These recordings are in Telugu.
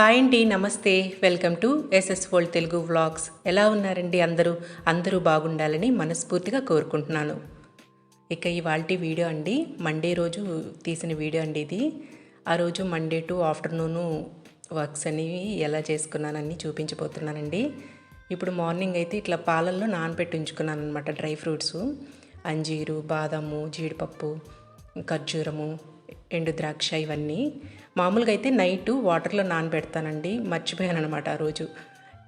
హాయ్ అండి నమస్తే. Welcome to SS world Telugu vlogs. ఎలా ఉన్నారండి అందరూ? అందరూ బాగుండాలని మనస్ఫూర్తిగా కోరుకుంటున్నాను. ఇక ఇవాళ వీడియో అండి. మండే రోజు తీసిన వీడియో అండి ఇది. ఆ రోజు మండే టు ఆఫ్టర్నూను వర్క్స్ అనేవి ఎలా చేసుకున్నానని చూపించబోతున్నానండి. ఇప్పుడు మార్నింగ్ అయితే ఇట్లా పాలల్లో నానబెట్టి ఉంచుకున్నాను అనమాట డ్రై ఫ్రూట్స్. అంజీరు బాదము జీడిపప్పు ఖర్జూరము ఎండు ద్రాక్ష ఇవన్నీ. మామూలుగా అయితే నైట్ వాటర్లో నానబెడతానండి మర్చిపోయాను అనమాట ఆ రోజు.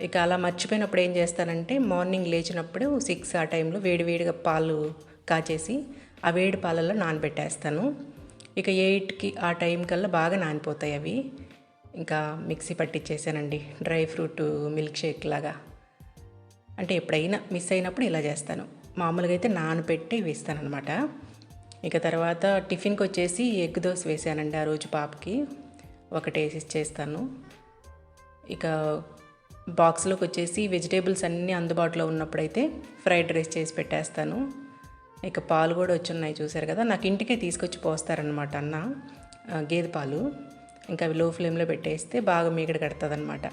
ఇక అలా మర్చిపోయినప్పుడు ఏం చేస్తానంటే మార్నింగ్ లేచినప్పుడు సిక్స్ ఆ టైంలో వేడివేడిగా పాలు కాచేసి ఆ వేడి పాలల్లో నానబెట్టేస్తాను. ఇక ఎయిట్కి ఆ టైం కల్లా బాగా నానిపోతాయి అవి. ఇంకా మిక్సీ పట్టించేసానండి డ్రై ఫ్రూట్ మిల్క్ షేక్ లాగా. అంటే ఎప్పుడైనా మిస్ అయినప్పుడు ఇలా చేస్తాను. మామూలుగా అయితే నానబెట్టి వేస్తానమాట ఇక తర్వాత టిఫిన్కి వచ్చేసి ఎగ్ దోశ వేసానండి ఆ రోజు పాపకి. ఒకటి వేసి చేస్తాను. ఇక బాక్స్లోకి వచ్చేసి వెజిటేబుల్స్ అన్నీ అందుబాటులో ఉన్నప్పుడైతే ఫ్రైడ్ రైస్ చేసి పెట్టేస్తాను. ఇక పాలు కూడా వచ్చి ఉన్నాయి చూసారు కదా నాకు ఇంటికే తీసుకొచ్చి పోస్తారనమాట అన్న గేదె పాలు. ఇంకా అవి లో ఫ్లేమ్లో పెట్టేస్తే బాగా మీగడ కడుతుంది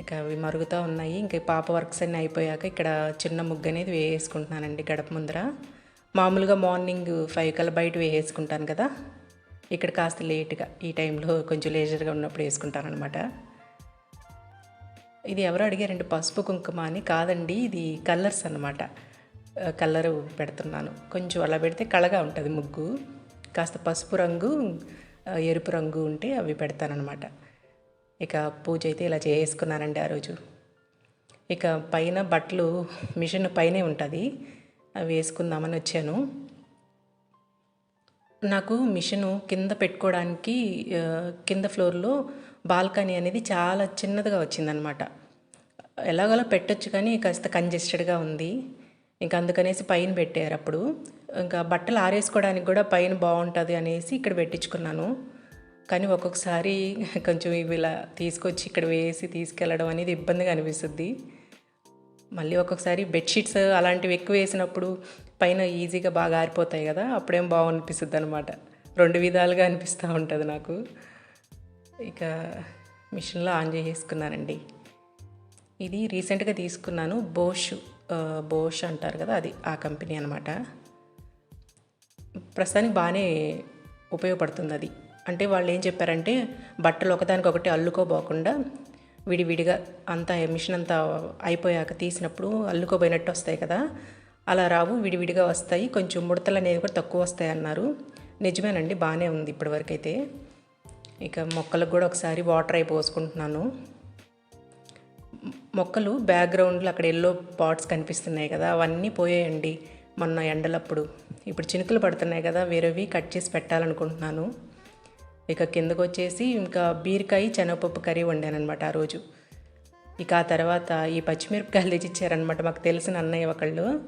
ఇక అవి మరుగుతూ ఉన్నాయి. ఇంకా పాప వర్క్స్ అన్నీ అయిపోయాక ఇక్కడ చిన్న ముగ్గు అనేది వేసుకుంటున్నానండి గడప ముందర. మామూలుగా మార్నింగ్ ఫైవ్ కల్లా బయట వేసుకుంటాను కదా. ఇక్కడ కాస్త లేట్గా ఈ టైంలో కొంచెం లేజర్గా ఉన్నప్పుడు వేసుకుంటాను అనమాట ఇది ఎవరు అడిగారండి పసుపు కుంకుమ అని? కాదండి ఇది కలర్స్ అనమాట కలర్ పెడుతున్నాను. కొంచెం అలా పెడితే కళగా ఉంటుంది ముగ్గు. కాస్త పసుపు రంగు ఎరుపు రంగు ఉంటే అవి పెడతానమాట ఇక పూజ అయితే ఇలా చేసుకున్నానండి ఆ రోజు. ఇక పైన బట్టలు మిషన్ పైనే ఉంటుంది. అవి వేసుకుందామని వచ్చాను. నాకు మిషను కింద పెట్టుకోవడానికి కింద ఫ్లోర్లో బాల్కనీ అనేది చాలా చిన్నదిగా వచ్చిందనమాట ఎలాగోలా పెట్టొచ్చు కానీ కాస్త కంజెస్టెడ్గా ఉంది. ఇంకా అందుకనేసి పైన పెట్టారు అప్పుడు. ఇంకా బట్టలు ఆరేసుకోవడానికి కూడా పైన బాగుంటుంది అనేసి ఇక్కడ పెట్టించుకున్నాను. కానీ ఒక్కొక్కసారి కొంచెం ఇవి ఇలా తీసుకొచ్చి ఇక్కడ వేసి తీసుకెళ్ళడం అనేది ఇబ్బందిగా అనిపిస్తుంది. మళ్ళీ ఒక్కొక్కసారి బెడ్షీట్స్ అలాంటివి ఎక్కువ వేసినప్పుడు పైన ఈజీగా బాగా ఆరిపోతాయి కదా అప్పుడేం బాగనిపిస్తుంది అనమాట రెండు విధాలుగా అనిపిస్తూ ఉంటుంది నాకు. ఇక మిషన్లో ఆన్ చేసుకున్నానండి ఇది రీసెంట్గా తీసుకున్నాను బోష్ బోష్ అంటారు కదా అది ఆ కంపెనీ అనమాట ప్రస్తుతానికి బాగానే ఉపయోగపడుతుంది అది. అంటే వాళ్ళు ఏం చెప్పారంటే బట్టలు ఒకదానికొకటి అల్లుకోబోకుండా విడివిడిగా అంతా మిషన్ అంతా అయిపోయాక తీసినప్పుడు అల్లుకోపోయినట్టు వస్తాయి కదా. అలా రావు విడివిడిగా వస్తాయి. కొంచెం ముడతలు అనేవి కూడా తక్కువ వస్తాయి అన్నారు. నిజమేనండి బాగానే ఉంది ఇప్పటివరకు అయితే ఇక మొక్కలకు కూడా ఒకసారి వాటర్ అయి పోసుకుంటున్నాను. మొక్కలు బ్యాక్గ్రౌండ్లో అక్కడ ఎల్లో పాట్స్ కనిపిస్తున్నాయి కదా అవన్నీ పోయాయండి మొన్న ఎండలప్పుడు. ఇప్పుడు చినుకులు పడుతున్నాయి కదా వేరేవి కట్ చేసి పెట్టాలనుకుంటున్నాను. ఇక కిందకు వచ్చేసి ఇంకా బీరకాయ శనగపప్పు కర్రీ వండానమాట ఆ రోజు. ఇక ఆ తర్వాత ఈ పచ్చిమిరపకాయలు తెచ్చిచ్చారనమాట మాకు తెలిసిన అన్నయ్య ఒకళ్ళు.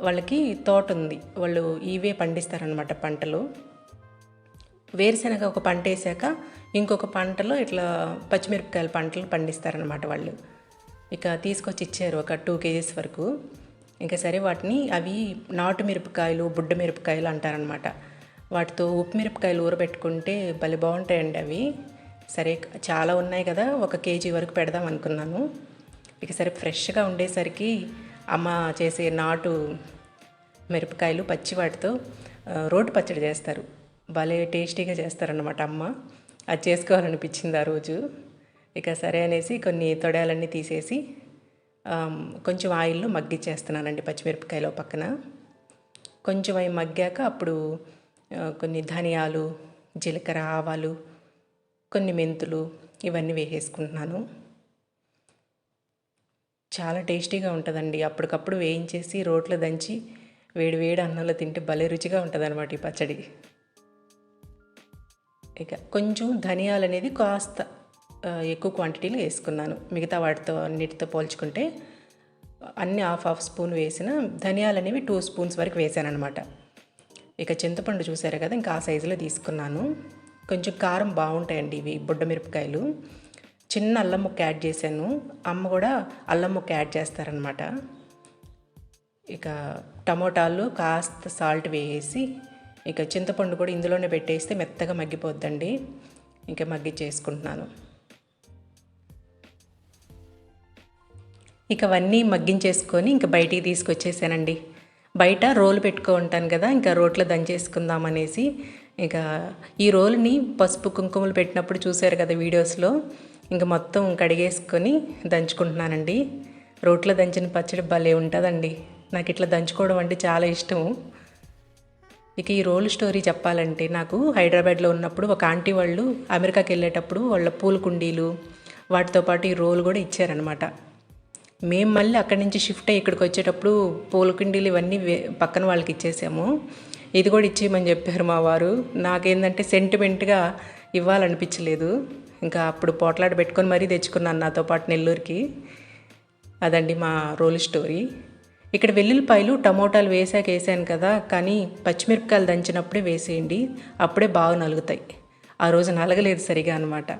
వాళ్ళకి తోట ఉంది. వాళ్ళు ఇవే పండిస్తారనమాట పంటలు. వేరుశనగ ఒక పంట వేసాక ఇంకొక పంటలో ఇట్లా పచ్చిమిరపకాయల పంటలు పండిస్తారనమాట వాళ్ళు. ఇక తీసుకొచ్చి ఇచ్చారు ఒక టూ కేజీస్ వరకు. ఇంకా సరే వాటిని అవి నాటు మిరపకాయలు బుడ్డ మిరపకాయలు అంటారనమాట వాటితో ఉప్పు మిరపకాయలు ఊరబెట్టుకుంటే భలే బాగుంటాయండి అవి. సరే చాలా ఉన్నాయి కదా ఒక కేజీ వరకు పెడదాం అనుకున్నాను. ఇక సరే ఫ్రెష్గా ఉండేసరికి అమ్మ చేసే నాటు మిరపకాయలు పచ్చి వాటితో రోడ్డు రోటి పచ్చడి చేస్తారు. భలే టేస్టీగా చేస్తారన్నమాట అమ్మ. అది చేసుకోవాలనిపించింది ఆ రోజు. ఇక సరే అనేసి కొన్ని తొడాలన్నీ తీసేసి కొంచెం ఆయిల్లో మగ్గిచ్చేస్తున్నానండి పచ్చిమిరపకాయలు పక్కన. కొంచెం అవి మగ్గాక అప్పుడు కొన్ని ధనియాలు జీలకర్ర ఆవాలు కొన్ని మెంతులు ఇవన్నీ వేసేసుకుంటున్నాను. చాలా టేస్టీగా ఉంటుందండి. అప్పటికప్పుడు వేయించేసి రోట్లో దంచి వేడి వేడి అన్నంలో తింటే భలే రుచిగా ఉంటుంది అనమాట ఈ పచ్చడి. ఇక కొంచెం ధనియాలు అనేది కాస్త ఎక్కువ క్వాంటిటీలో వేసుకున్నాను. మిగతా వాటితో అన్నిటితో పోల్చుకుంటే అన్ని హాఫ్ హాఫ్ స్పూన్ వేసిన ధనియాలు అనేవి టూ స్పూన్స్ వరకు వేసాను అనమాట ఇక చింతపండు చూసారు కదా ఇంకా ఆ సైజులో తీసుకున్నాను. కొంచెం కారం బాగుంటాయండి ఇవి మిరపకాయలు చిన్న అల్లం ముక్క యాడ్ చేశాను. అమ్మ కూడా అల్లం ముక్క యాడ్ చేస్తారనమాట ఇక టమోటాలు కాస్త సాల్ట్ వేసి ఇక చింతపండు కూడా ఇందులోనే పెట్టేస్తే మెత్తగా మగ్గిపోద్దండి. ఇంకా మగ్గి చేసుకుంటున్నాను. ఇక అవన్నీ మగ్గించేసుకొని ఇంకా బయటికి తీసుకొచ్చేసానండి. బయట రోలు పెట్టుకో ఉంటాను కదా ఇంకా రోట్లో దంచేసుకుందాం అనేసి. ఇక ఈ రోలుని పసుపు కుంకుమలు పెట్టినప్పుడు చూశారు కదా వీడియోస్లో. ఇంకా మొత్తం కడిగేసుకొని దంచుకుంటున్నానండి. రోట్లో దంచిన పచ్చడి భలే ఉంటుందండి. నాకు ఇట్లా దంచుకోవడం అంటే చాలా ఇష్టం. ఇక ఈ రోల్ స్టోరీ చెప్పాలంటే నాకు హైదరాబాద్లో ఉన్నప్పుడు ఒక ఆంటీ వాళ్ళు అమెరికాకి వెళ్ళేటప్పుడు వాళ్ళ పూల కుండీలు వాటితో పాటు ఈ రోల్ కూడా ఇచ్చారనమాట మేము మళ్ళీ అక్కడి నుంచి షిఫ్ట్ అయ్యి ఇక్కడికి వచ్చేటప్పుడు పూలకుండీలు ఇవన్నీ వే- పక్కన వాళ్ళకి ఇచ్చేసాము. ఇది కూడా ఇచ్చేయమని చెప్పారు మా వారు. నాకేంటంటే సెంటిమెంట్గా ఇవ్వాలనిపించలేదు. ఇంకా అప్పుడు పోట్లాడ పెట్టుకొని మరీ తెచ్చుకున్నాను నాతో పాటు నెల్లూరుకి. అదండి మా రోల్ స్టోరీ. ఇక్కడ వెల్లుల్లిపాయలు టమోటాలు వేసాక వేసాను కదా కానీ పచ్చిమిరపకాయలు దంచినప్పుడే వేసేయండి అప్పుడే బాగా నలుగుతాయి. ఆ రోజు నలగలేదు సరిగా అనమాట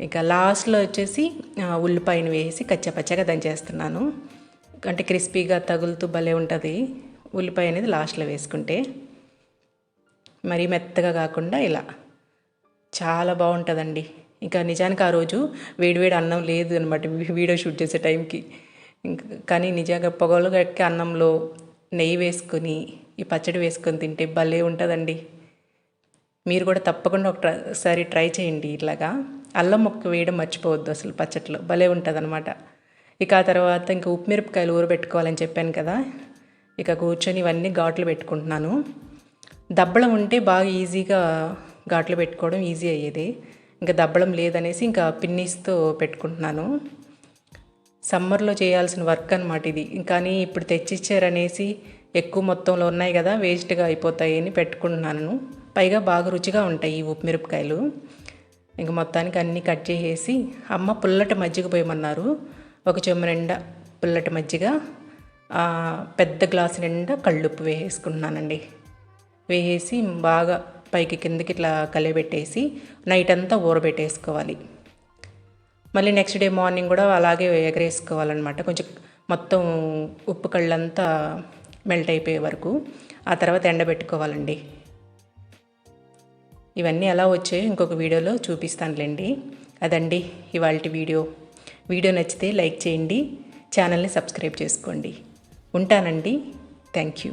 ఇక లాస్ట్లో వచ్చేసి ఉల్లిపాయను వేసి కచ్చపచ్చగా దంచేస్తున్నాను. అంటే క్రిస్పీగా తగులుతూ భలే ఉంటుంది ఉల్లిపాయ అనేది లాస్ట్లో వేసుకుంటే. మరీ మెత్తగా కాకుండా ఇలా. చాలా బాగుంటుందండి. ఇంకా నిజానికి ఆ రోజు వేడివేడి అన్నం లేదు అనమాట వీడియో షూట్ చేసే టైంకి. ఇంకా కానీ నిజంగా పొగలు గట్టి అన్నంలో నెయ్యి వేసుకొని ఈ పచ్చడి వేసుకొని తింటే భలే ఉంటుందండి. మీరు కూడా తప్పకుండా ఒకసారి ట్రై చేయండి ఇట్లాగా అల్లం ముక్క వేయడం మర్చిపోవద్దు అసలు పచ్చట్లో. భలే ఉంటుంది అనమాట ఇక ఆ తర్వాత ఇంకా ఉప్పు మిరపకాయలు ఊరబెట్టుకోవాలని చెప్పాను కదా. ఇక కూర్చొని ఇవన్నీ ఘాట్లు పెట్టుకుంటున్నాను. దబ్బడం ఉంటే బాగా ఈజీగా ఘాట్లు పెట్టుకోవడం ఈజీ అయ్యేది. ఇంకా దబ్బడం లేదనేసి ఇంకా పిన్నీస్తో పెట్టుకుంటున్నాను. సమ్మర్లో చేయాల్సిన వర్క్ అనమాట ఇది. కానీ ఇప్పుడు తెచ్చిచ్చారనేసి ఎక్కువ మొత్తంలో ఉన్నాయి కదా వేస్ట్గా అయిపోతాయి అని పెట్టుకుంటున్నాను. పైగా బాగా రుచిగా ఉంటాయి ఈ ఉప్పు మిరపకాయలు. ఇంక మొత్తానికి అన్నీ కట్ చేసేసి అమ్మ పుల్లటి మజ్జిగ పోయమన్నారు. ఒక చెమ్మ నిండా పుల్లటి మజ్జిగ పెద్ద గ్లాసు నిండా కళ్ళుప్పు వేసేసుకుంటున్నానండి. వేసేసి బాగా పైకి కిందకి ఇట్లా కలియబెట్టేసి నైట్ అంతా ఊరబెట్టేసుకోవాలి. మళ్ళీ నెక్స్ట్ డే మార్నింగ్ కూడా అలాగే ఎగరేసుకోవాలన్నమాట. కొంచెం మొత్తం ఉప్పు కళ్ళంతా మెల్ట్ అయిపోయే వరకు. ఆ తర్వాత ఎండబెట్టుకోవాలండి. ఇవన్నీ ఎలా వచ్చాయో ఇంకొక వీడియోలో చూపిస్తానులేండి. అదండి ఇవాళ వీడియో. వీడియో నచ్చితే లైక్ చేయండి. ఛానల్ని సబ్స్క్రైబ్ చేసుకోండి. ఉంటానండి. Thank you.